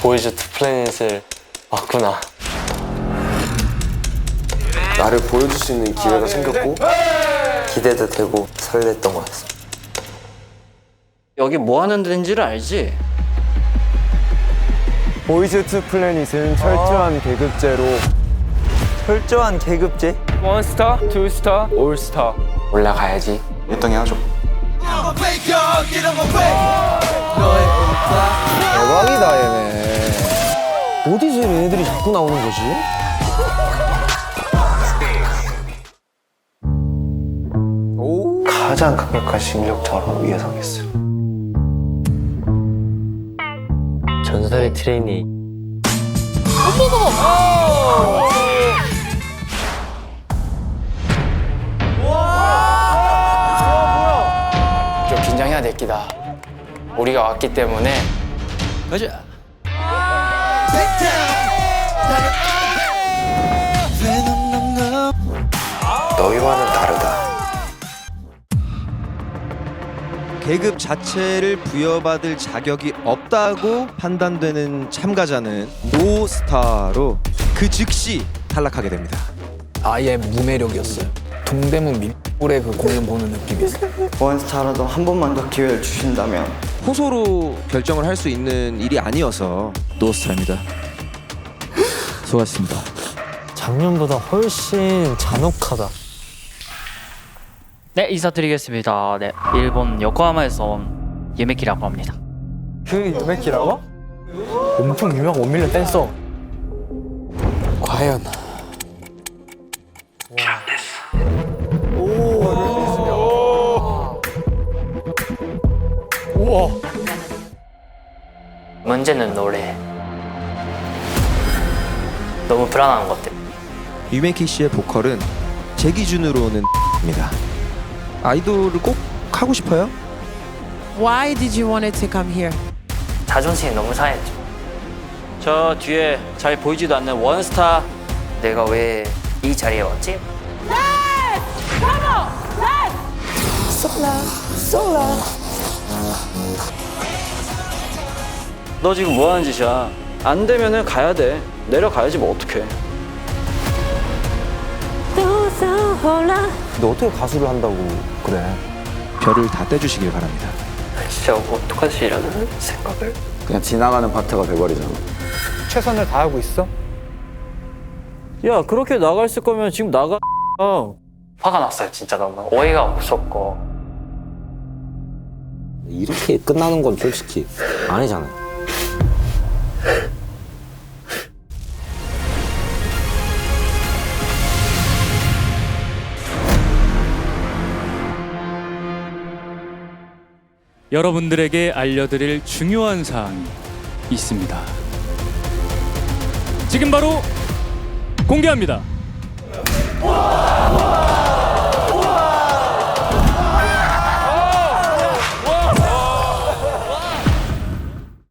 보이즈 투 플래닛을 왔구나. 나를 보여줄 수 있는 기회가 생겼고 기대도 되고 설렜던 것 같습니다. 여기 뭐 하는 데인지를 알지? 보이즈 투 플래닛은 철저한 계급제로 철저한 계급제? 원 스타, 투 스타, 올 스타 올라가야지. 1등 해야죠 대박이다 얘네 자꾸 나오는 거지? 가장 강력한 실력자로 예상했어요. 전설의 트레이니 좀 긴장해야 될 끼다. 우리가 왔기 때문에 가자. 너희와는 다르다. 계급 자체를 부여받을 자격이 없다고 판단되는 참가자는 노스타로 그 즉시 탈락하게 됩니다. 아예 무매력이었어요. 동대문 밀골의 그 공연 보는 느낌이었어요. 원스타라도 한 번만 더 기회를 주신다면 호소로 결정을 할 수 있는 일이 아니어서 노스타입니다. 수고하셨습니다. 작년보다 훨씬 잔혹하다. 네 인사드리겠습니다. 네 일본 요코하마에서 온 유메키라고 합니다. 그 유메키라고? 엄청 유명한 원밀리 댄서 과연 문제는 노래. 너무 불안한 것 같아. 유메키 씨의 보컬은 제 기준으로는 입니다. 아이돌을 꼭 하고 싶어요? Why did you want it to come here? 자존심이 너무 상했죠. 저 뒤에 잘 보이지도 않는 원스타. 내가 왜 이 자리에 왔지? 너 지금 뭐 하는 짓이야? 안 되면은 가야 돼. 내려가야지 뭐 어떡해. 너 어떻게 가수를 한다고 그래 별을 다 떼주시길 바랍니다. 진짜 어떡하지 이라는 생각을. 그냥 지나가는 파트가 돼버리잖아 최선을 다하고 있어? 야 그렇게 나가 있을 거면 지금 나가. 화가 났어요 진짜 너무 어이가 없었고 이렇게 끝나는 건 솔직히 아니잖아요. 여러분들에게 알려드릴 중요한 사항이 있습니다. 지금 바로 공개합니다.